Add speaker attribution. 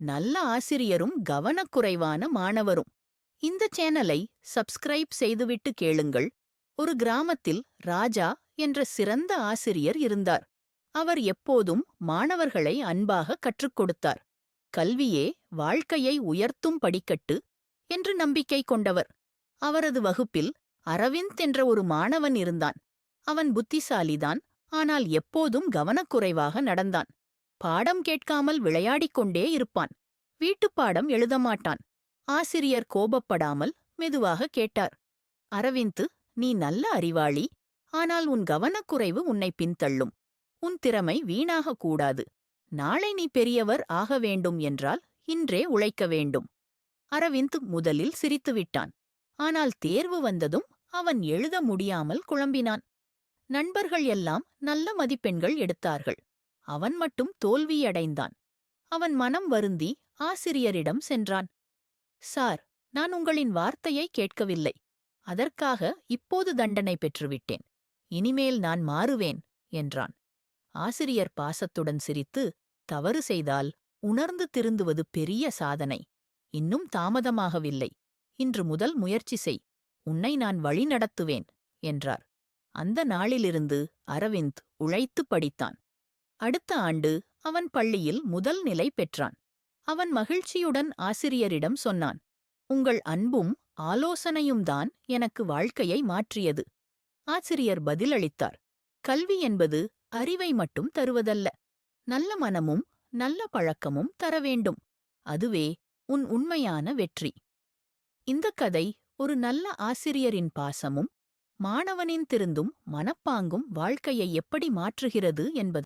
Speaker 1: நல்ல ஆசிரியரும் கவனக்குறைவான மாணவரும். இந்த சேனலை சப்ஸ்கிரைப் செய்துவிட்டு கேளுங்கள். ஒரு கிராமத்தில் ராஜா என்ற சிறந்த ஆசிரியர் இருந்தார். அவர் எப்போதும் மாணவர்களை அன்பாக கற்றுக் கொடுத்தார். கல்வியே வாழ்க்கையை உயர்த்தும் படிக்கட்டு என்று நம்பிக்கை கொண்டவர். அவரது வகுப்பில் அரவிந்த் என்ற ஒரு மாணவன் இருந்தான். அவன் புத்திசாலிதான் ஆனால் எப்போதும் கவனக்குறைவாக நடந்தான். பாடம் கேட்காமல் விளையாடிக் கொண்டே இருப்பான். வீட்டுப்பாடம் எழுத மாட்டான். ஆசிரியர் கோபப்படாமல் மெதுவாக கேட்டார். அரவிந்து நீ நல்ல அறிவாளி. ஆனால் உன் கவனக்குறைவு உன்னை பின்தள்ளும். உன் திறமை வீணாகக் கூடாது. நாளை நீ பெரியவர் ஆக வேண்டும் என்றால் இன்றே உழைக்க வேண்டும். அரவிந்த் முதலில் சிரித்துவிட்டான். ஆனால் தேர்வு வந்ததும் அவன் எழுத முடியாமல் குழம்பினான். நண்பர்கள் எல்லாம் நல்ல மதிப்பெண்கள் எடுத்தார்கள். அவன் மட்டும் தோல்வியடைந்தான். அவன் மனம் வருந்தி ஆசிரியரிடம் சென்றான். சார் நான் உங்களின் வார்த்தையை கேட்கவில்லை. அதற்காக இப்போது தண்டனை பெற்றுவிட்டேன். இனிமேல் நான் மாறுவேன் என்றான். ஆசிரியர் பாசத்துடன் சிரித்து தவறு செய்தால் உணர்ந்து திருந்துவது பெரிய சாதனை. இன்னும் தாமதமாகவில்லை. இன்று முதல் முயற்சி செய். உன்னை நான் வழிநடத்துவேன் என்றார். அந்த நாளிலிருந்து அரவிந்த் உழைத்து படித்தான். அடுத்த ஆண்டு அவன் பள்ளியில் முதல் நிலை பெற்றான். அவன் மகிழ்ச்சியுடன் ஆசிரியரிடம் சொன்னான் உங்கள் அன்பும் ஆலோசனையும்தான் எனக்கு வாழ்க்கையை மாற்றியது. ஆசிரியர் பதிலளித்தார் கல்வி என்பது அறிவை மட்டும் தருவதல்ல நல்ல மனமும் நல்ல பழக்கமும் தர வேண்டும். அதுவே உன் உண்மையான வெற்றி. இந்த கதை ஒரு நல்ல ஆசிரியரின் பாசமும் மாணவனின் திருந்தும் மனப்பாங்கும் வாழ்க்கையை எப்படி மாற்றுகிறது என்பது